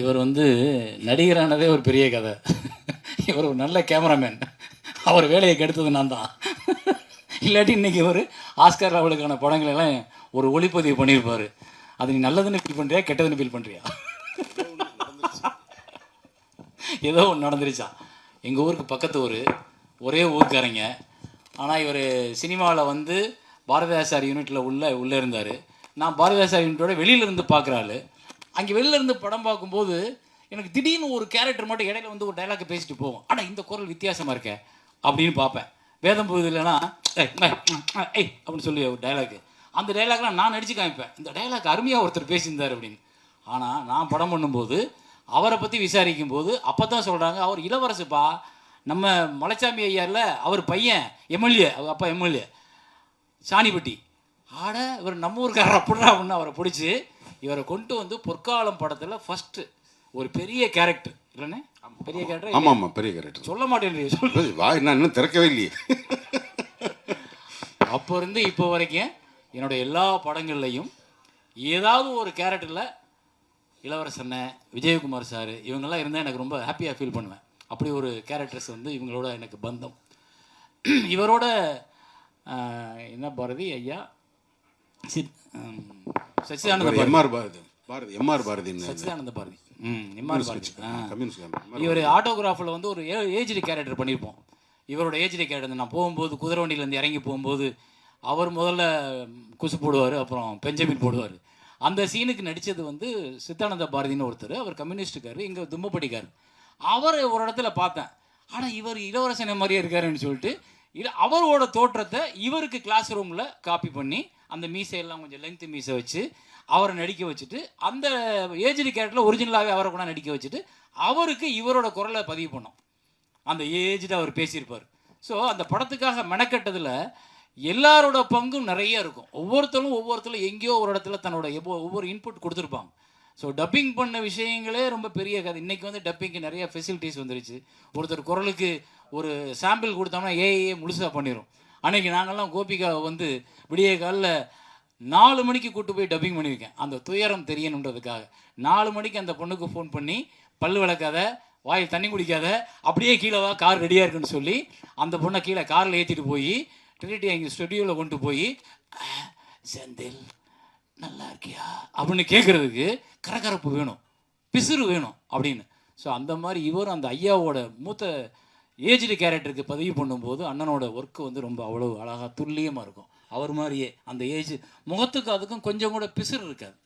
இவர் வந்து நடிகரானதே ஒரு பெரிய கதை. இவர் ஒரு நல்ல கேமராமேன். அவர் வேலையை கெடுத்தது நான் தான். இல்லாட்டி இன்னைக்கு இவர் ஆஸ்கர் அவளுக்கான படங்களெல்லாம் ஒரு ஒளிப்பதிவு பண்ணியிருப்பார். அது நீ நல்லதுன்னு ஃபீல் பண்ணுறியா கெட்டதுன்னு ஃபீல் பண்ணுறியா ஏதோ ஒன்று நடந்துருச்சா? எங்கள் ஊருக்கு பக்கத்து ஊர். ஒரே ஊருக்காரங்க. ஆனால் இவர் சினிமாவில் வந்து பாரதிதாசார் யூனிட்டில் உள்ள உள்ளே இருந்தார். நான் பாரதிதாசார் யூனிட்டோட வெளியிலேருந்து இருந்து பார்க்குறாள் அங்கே வெளில இருந்து படம் பார்க்கும்போது எனக்கு திடீர்னு ஒரு கேரக்டர் மட்டும் இடையில வந்து ஒரு டைலாக் பேசிட்டு போவோம். ஆனால் இந்த குரல் வித்தியாசமாக இருக்கே அப்படின்னு பார்ப்பேன். வேதம் போகுது இல்லைன்னா ஏய் ஆ, ஏய் அப்படின்னு சொல்லி ஒரு டைலாக் அந்த டைலாக்லாம் நான் நடிச்சு காமிப்பேன். இந்த டைலாக் அருமையாக ஒருத்தர் பேசியிருந்தார் அப்படின்னு. ஆனால் நான் படம் பண்ணும்போது அவரை பற்றி விசாரிக்கும் போது அப்போ தான் சொல்கிறாங்க அவர் இளவரசுப்பா. நம்ம மலைச்சாமி ஐயாரில் அவர் பையன் எம்எல்ஏ அவர் அப்பா எம்எல்ஏ சாணிப்பட்டி. ஆட இவர் நம்ம ஊருக்காரர் அப்படின்னா அப்படின்னு அவரை பிடிச்சி இவரை கொண்டு வந்து பொற்காலம் படத்தில் ஃபஸ்ட்டு ஒரு பெரிய கேரக்டர் இல்லைண்ணே? பெரிய கேரக்டர் ஆமா ஆமா பெரிய கேரக்டர் சொல்ல மாட்டேன் சொல் வாய் நான் இன்னும் திறக்கவே இல்லையே. அப்போ இருந்து இப்போ வரைக்கும் என்னோட எல்லா படங்கள்லையும் ஏதாவது ஒரு கேரக்டரில் இளவரசண்ண விஜயகுமார் சார் இவங்கெல்லாம் இருந்தால் எனக்கு ரொம்ப ஹாப்பியாக ஃபீல் பண்ணுவேன். அப்படி ஒரு கேரக்டர்ஸ் வந்து இவங்களோட எனக்கு பந்தம். இவரோட என்ன பாரதி ஐயா? Sachidananda Bharathi. M R Bharathi. Bharathi M R பாரதின்னு Sachidananda Bharathi. ம் எம்ஆர் பாரதி. இவர் ஆட்டோகிராஃபில் வந்து ஒரு ஏஜ்டு கேரக்டர் பண்ணியிருப்போம். இவரோட ஏஜ்டு கேரக்டர் நான் போகும்போது குதிரை வண்டியிலேருந்து இறங்கி போகும்போது அவர் முதல்ல குசு போடுவார் அப்புறம் பெஞ்சமின் போடுவார். அந்த சீனுக்கு நடித்தது வந்து சித்தானந்த பாரதின்னு ஒருத்தர். அவர் கம்யூனிஸ்டுக்கார் இங்கே தும்மப்பட்டிக்கார் அவரை ஒரு இடத்துல பார்த்தேன். ஆனால் இவர் இளவரசனை மாதிரியே இருக்காருன்னு சொல்லிட்டு இல்லை அவரோட தோற்றத்தை இவருக்கு கிளாஸ் ரூமில் காப்பி பண்ணி அந்த மீசையெல்லாம் கொஞ்சம் லெங்க்த் மீசை வச்சு அவரை நடிக்க வச்சுட்டு அந்த ஏஜ்டு கேரக்டரில் ஒரிஜினலாகவே அவரை கூட நடிக்க வச்சுட்டு அவருக்கு இவரோட குரலை பதிவு பண்ணோம். அந்த ஏஜ்டு அவர் பேசியிருப்பார். ஸோ அந்த படத்துக்காக மெனக்கெட்டதில் எல்லாரோட பங்கும் நிறைய இருக்கும். ஒவ்வொருத்தரும் ஒவ்வொருத்தரும் எங்கேயோ ஒரு இடத்துல தன்னோட எவ்வளோ- ஒவ்வொரு இன்புட் கொடுத்துருப்பாங்க. ஸோ டப்பிங் பண்ண விஷயங்களே ரொம்ப பெரிய கதை. இன்றைக்கி வந்து டப்பிங்க்கு நிறைய ஃபெசிலிட்டிஸ் வந்துருச்சு. ஒருத்தர் குரலுக்கு ஒரு சாம்பிள் கொடுத்தோம்னா ஏஏ முழுசாக பண்ணிடும் அன்றைக்கி நாங்கள்லாம் கோபிகா வந்து விடிய காலில் நாலு மணிக்கு கூட்டு போய் டப்பிங் பண்ணியிருக்கேன் அந்த துயரம் தெரியணுன்றதுக்காக. நாலு மணிக்கு அந்த பொண்ணுக்கு ஃபோன் பண்ணி பல் விளக்காத வாயில் தண்ணி குடிக்காத அப்படியே கீழே வா கார் ரெடியாக இருக்குன்னு சொல்லி அந்த பொண்ணை கீழே காரில் ஏற்றிட்டு போய் ட்ரினிட்டி எங்கள் ஸ்டுடியோவில் கொண்டு போய் செந்தில் நல்லா இருக்கியா? அப்படின்னு கேட்குறதுக்கு கரகரப்பு வேணும் பிசுறு வேணும் அப்படின்னு. ஸோ அந்த மாதிரி இவரும் அந்த ஐயாவோட மூத்த ஏஜ்டு கேரக்டருக்கு பதிவு பண்ணும்போது அண்ணனோட ஒர்க்கு வந்து ரொம்ப அவ்வளோ அழகாக துல்லியமாக இருக்கும். அவர் மாதிரியே அந்த ஏஜ் முகத்துக்கு அதுக்கும் கொஞ்சம் கூட பிசுறு இருக்காது.